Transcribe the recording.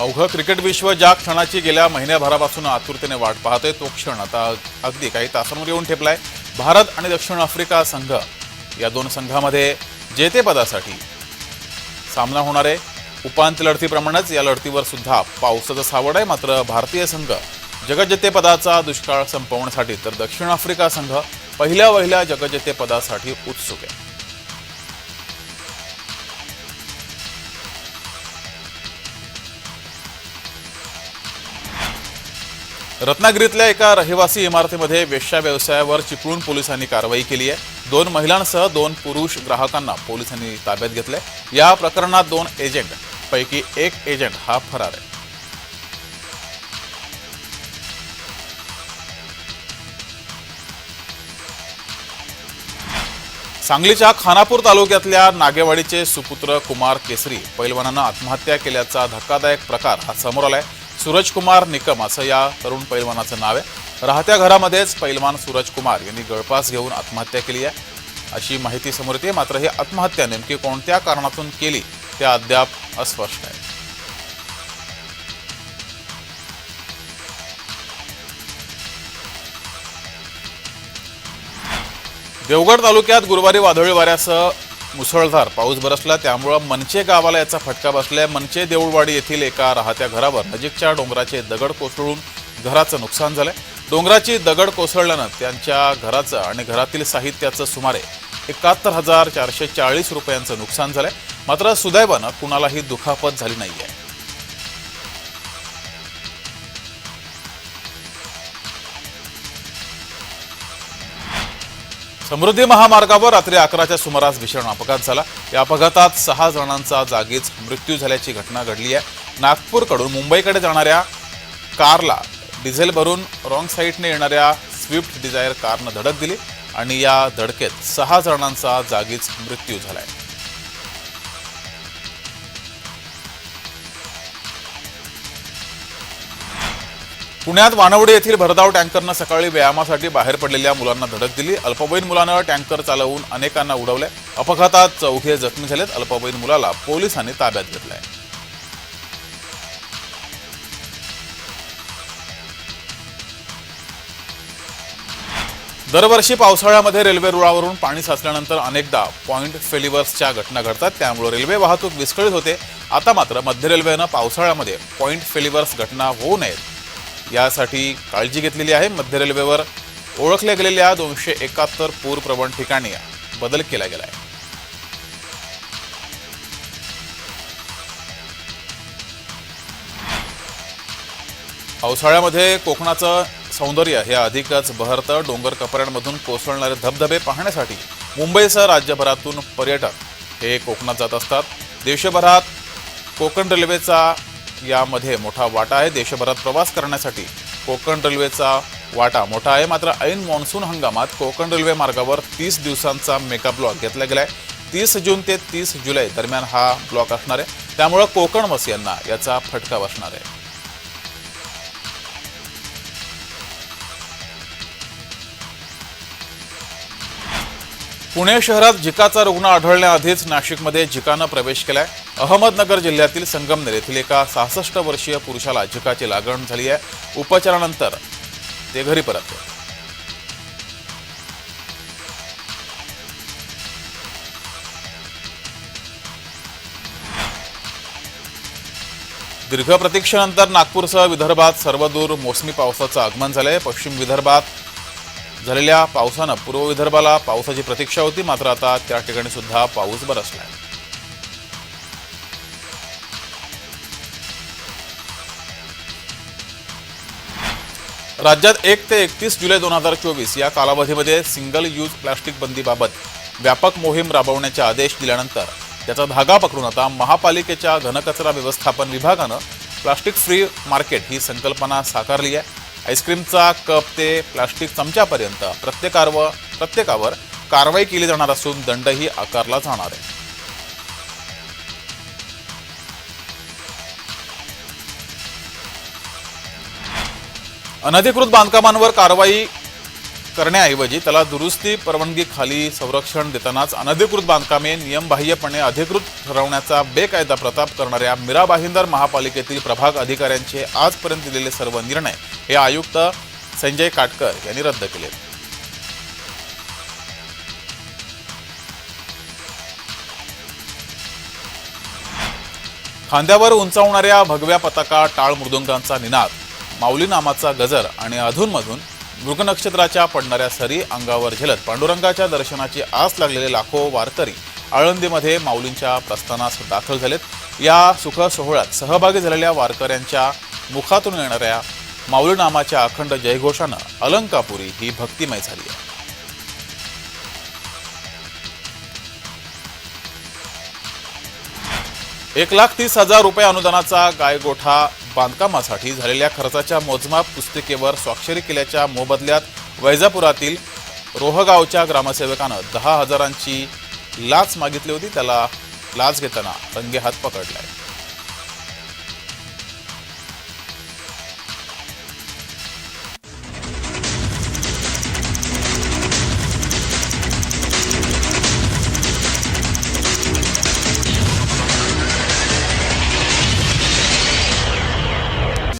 अवघं क्रिकेट विश्व ज्या क्षणाची गेल्या महिन्याभरापासून आतुरतेने वाट पाहते तो क्षण आता अगदी काही तासांवर येऊन ठेपलाय. भारत आणि दक्षिण आफ्रिका संघ या दोन संघामध्ये जेतेपदासाठी सामना होणार आहे. उपांत्य लढतीप्रमाणेच या लढतीवर सुद्धा पावसाचं सावड आहे. मात्र भारतीय संघ जगज्जेतेपदाचा दुष्काळ संपवण्यासाठी तर दक्षिण आफ्रिका संघ पहिल्या वहिल्या जगज्जेतेपदासाठी उत्सुक आहे. रत्नागिरीतल्या एका रहिवासी इमारतीमध्ये वेश्या व्यवसायावर चिपळूण पोलिसांनी कारवाई केली आहे. दोन महिलांसह दोन पुरुष ग्राहकांना पोलिसांनी ताब्यात घेतले या प्रकरणात दोन एजंट पैकी एक एजंट हा फरार आहे. सांगलीच्या खानापूर तालुक्यातल्या नागेवाडीचे सुपुत्र कुमार केसरी पैलवानानं आत्महत्या केल्याचा धक्कादायक प्रकार हा समोर आलाय. आहे सूरजकुमार निकम असं या तरुण पैलवानाचं नाव आहे. राहत्या घरामध्येच पैलवान सूरजकुमार यांनी गळपास घेऊन आत्महत्या केली आहे. अशी माहिती समोर येते मात्र ही आत्महत्या नेमकी कोणत्या कारणातून केली ते अद्याप अस्पष्ट आहे. देवगड तालुक्यात गुरुवारी वादळी वाऱ्यासह मुसळधार पाऊस बरसला त्यामुळं मनचे गावाला याचा फटका बसलाय. मनचे देऊळवाडी येथील एका राहत्या घरावर नजीकच्या डोंगराचे दगड कोसळून घराचं नुकसान झालंय. डोंगराची दगड कोसळल्यानं त्यांच्या घराचं आणि घरातील साहित्याचं सुमारे एकाहत्तर हजार चारशे चाळीस रुपयांचं नुकसान झालंय. मात्र सुदैवानं कुणालाही दुखापत झाली नाही आहे समृद्धी महामार्गावर रात्री अकराच्या सुमारास भीषण अपघात झाला. या अपघातात सहा जणांचा जागीच मृत्यू झाल्याची घटना घडली आहे. नागपूरकडून मुंबईकडे जाणाऱ्या कारला डिझेल भरून रॉंग साईडने येणाऱ्या स्विफ्ट डिझायर कारनं धडक दिली आणि या धडकेत सहा जणांचा जागीच मृत्यू झाला आहे पुण्यात वानवडे येथील भरधाव टँकरनं सकाळी व्यायामासाठी बाहेर पडलेल्या मुलांना धडक दिली. अल्पवयीन मुलानं टँकर चालवून अनेकांना उडवले अपघातात चौघे जखमी झालेत. अल्पवयीन मुलाला पोलिसांनी ताब्यात घेतलंय. दरवर्षी पावसाळ्यामध्ये रेल्वे रुळावरून पाणी साचल्यानंतर अनेकदा पॉइंट फेलिवर्सच्या घटना घडतात. त्यामुळे रेल्वे वाहतूक विस्कळीत होते. आता मात्र मध्य रेल्वेनं पावसाळ्यामध्ये पॉइंट फेलिवर्स घटना होऊ नयेत. यासाठी काळजी घेतलेली आहे. मध्य रेल्वेवर ओळखल्या गेलेल्या दोनशे एकाहत्तर पूरप्रवण ठिकाणी बदल केला गेला आहे पावसाळ्यामध्ये कोकणाचं सौंदर्य हे अधिकच बहरतं. डोंगर कपड्यांमधून कोसळणारे धबधबे पाहण्यासाठी मुंबईसह राज्यभरातून पर्यटक हे कोकणात जात असतात. देशभरात कोकण रेल्वेचा यामध्ये मोठा वाटा आहे. देशभरात प्रवास करण्यासाठी कोकण रेल्वेचा वाटा मोठा आहे. मात्र ऐन मान्सून हंगामात कोकण रेल्वे मार्गावर तीस दिवसांचा मेगा ब्लॉक घेतला गेलाय. तीस जून ते तीस जुलै दरम्यान हा ब्लॉक असणार आहे. त्यामुळं कोकणवासियांना याचा फटका बसणार आहे. पुणे शहरात झिकाचा रुग्ण आढळण्याआधीच नाशिकमध्ये झिकानं प्रवेश केलाय. अहमदनगर जिल्ह्यातील संगमनेर येथील एका सहासष्ट वर्षीय पुरुषाला झिकाची लागण झाली आहे. उपचारानंतर ते घरी परतले. दीर्घ प्रतीक्षेनंतर नागपूरसह विदर्भात सर्वदूर मोसमी पावसाचं आगमन झालंय. पश्चिम विदर्भात झालेल्या पावसानं पूर्व विदर्भाला पावसाची प्रतीक्षा होती मात्र आता त्या ठिकाणी सुद्धा पाऊस आहे. राज्यात एक ते एकतीस जुलै दोन हजार चोवीस या कालावधीमध्ये सिंगल यूज प्लास्टिक बंदीबाबत व्यापक मोहीम राबवण्याचे आदेश दिल्यानंतर त्याचा धागा पकडून आता महापालिकेच्या घनकचरा व्यवस्थापन विभागानं प्लास्टिक फ्री मार्केट ही संकल्पना साकारली आहे. आईस्क्रीमचा कप ते प्लास्टिक चमच्यापर्यंत प्रत्येकावर प्रत्येकावर कारवाई केली जाणार असून दंडही आकारला जाणार आहे. अनधिकृत बांधकामांवर कारवाई करण्याऐवजी त्याला दुरुस्ती परवानगीखाली संरक्षण देतानाच अनधिकृत बांधकामे नियमबाह्यपणे अधिकृत ठरवण्याचा बेकायदा प्रताप करणाऱ्या मीरा बाहिंदर महापालिकेतील प्रभाग अधिकाऱ्यांचे आजपर्यंत दिलेले सर्व निर्णय हे आयुक्त संजय काटकर यांनी रद्द केले. खांद्यावर उंचावणाऱ्या भगव्या पताका टाळ मृदुंगांचा निनाद माऊली नामाचा गजर आणि अधूनमधून मृगनक्षत्राच्या पडणाऱ्या सरी अंगावर झेलत पांडुरंगाच्या दर्शनाची आस लागलेले लाखो वारकरी आळंदीमध्ये माऊलींच्या प्रस्थानास दाखल झालेत. या सुख सोहळ्यात सहभागी झालेल्या वारकऱ्यांच्या मुखातून येणाऱ्या माऊली नामाच्या अखंड जयघोषानं अलंकापुरी ही भक्तिमय झाली आहे. एक लाख तीस हजार रुपये अनुदानाचा गायगोठा बांधकामासाठी झालेल्या खर्चाच्या मोजमाप पुस्तिकेवर स्वाक्षरी केल्याच्या मोबदल्यात वैजापुरातील रोहगावच्या ग्रामसेवकानं दहा हजारांची लाच मागितली होती. त्याला लाच घेताना रंगेहात पकडलाय.